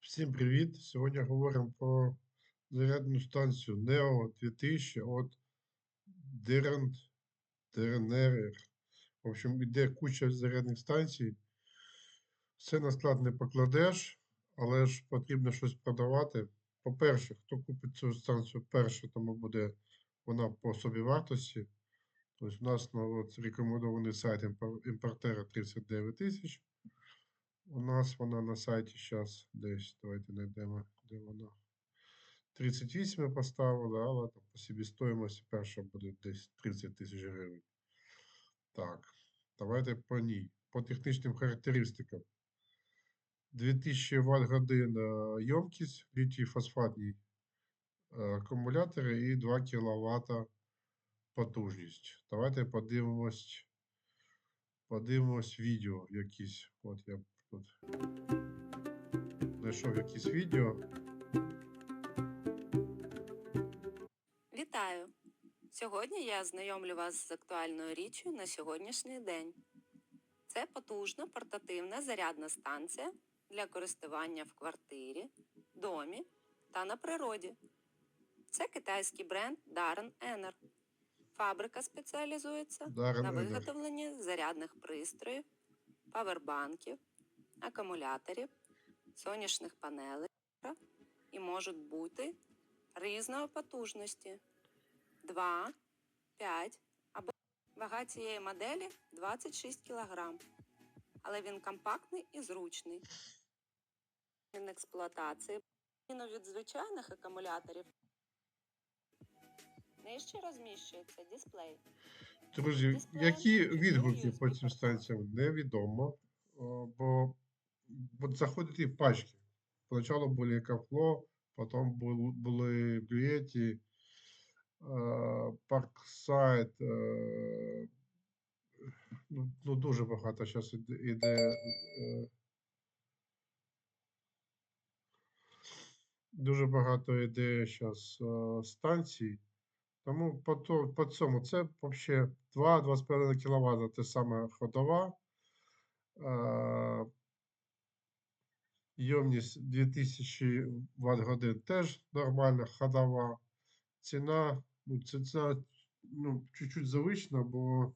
Всім привіт! Сьогодні говоримо про зарядну станцію NEO 2000 от Derent DRNR. В общем, іде куча зарядних станцій. Все на склад не покладеш, але ж потрібно щось продавати. По-перше, хто купить цю станцію перше, тому буде вона по собівартості. Тобто у нас на рекомендований сайт імпортера 39 тисяч. У нас вона на сайті зараз десь. Давайте знайдемо, де вона. 38 ми поставили, але там по собі перша буде десь 30 тисяч гривень. Так, давайте по ній. По технічним характеристикам. 2000 Вт годин е, ємкість, літій фосфатні е, акумулятори і 2 кВт потужність. Давайте подивимось, подивимось відео якісь. От я тут знайшов якісь відео. Вітаю! Сьогодні я знайомлю вас з актуальною річчю на сьогоднішній день. Це потужна портативна зарядна станція для користування в квартирі, домі та на природі. Це китайський бренд Darren Ener. Фабрика спеціалізується Darren на Ener. виготовленні зарядних пристроїв, павербанків, акумуляторів, сонячних панелей і можуть бути різної потужності 2, 5 або вага цієї моделі 26 кг. Але він компактний і зручний. Він експлуатації від звичайних акумуляторів. Нижче розміщується дисплей. Друзі, Дисплей які відгуки по цим станціям невідомо. Бо от заходять в пачки. Спочатку були Екафло, потім бу- були Блюєті, Парксайд. Ну, ну, дуже багато зараз іде. е, Дуже багато йде зараз станцій. Тому по, по цьому це взагалі 2-2,5 кВт це саме ходова. Ємність 2000 Вт годин теж нормальна ходова. Ціна, ну, ціна ну, чуть-чуть завищена, бо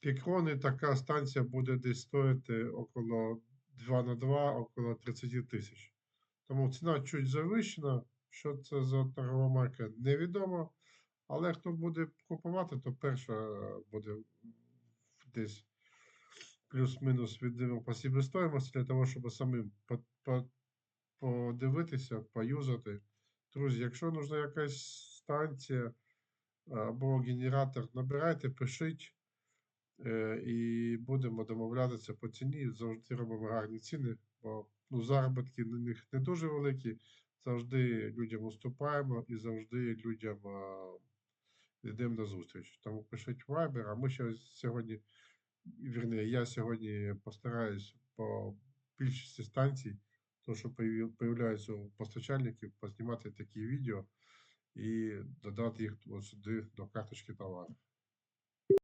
пікрони така станція буде десь стоїти около 2 на 2, около 30 тисяч. Тому ціна чуть завищена. Що це за торгова марка, невідомо. Але хто буде купувати, то перша буде десь плюс-мінус відділимо по себестоїмості для того, щоб самим по- по- подивитися, поюзати. Друзі, якщо нужна якась станція або генератор, набирайте, пишіть. е, І будемо домовлятися по ціні. Завжди робимо гарні ціни, бо ну, заробітки на них не дуже великі. Завжди людям уступаємо і завжди людям йдемо на зустріч. Тому пишіть Viber, а ми ще сьогодні, вірні, я сьогодні постараюсь по більшості станцій, то що появляються у постачальників, познімати такі відео і додати їх сюди до карточки товару.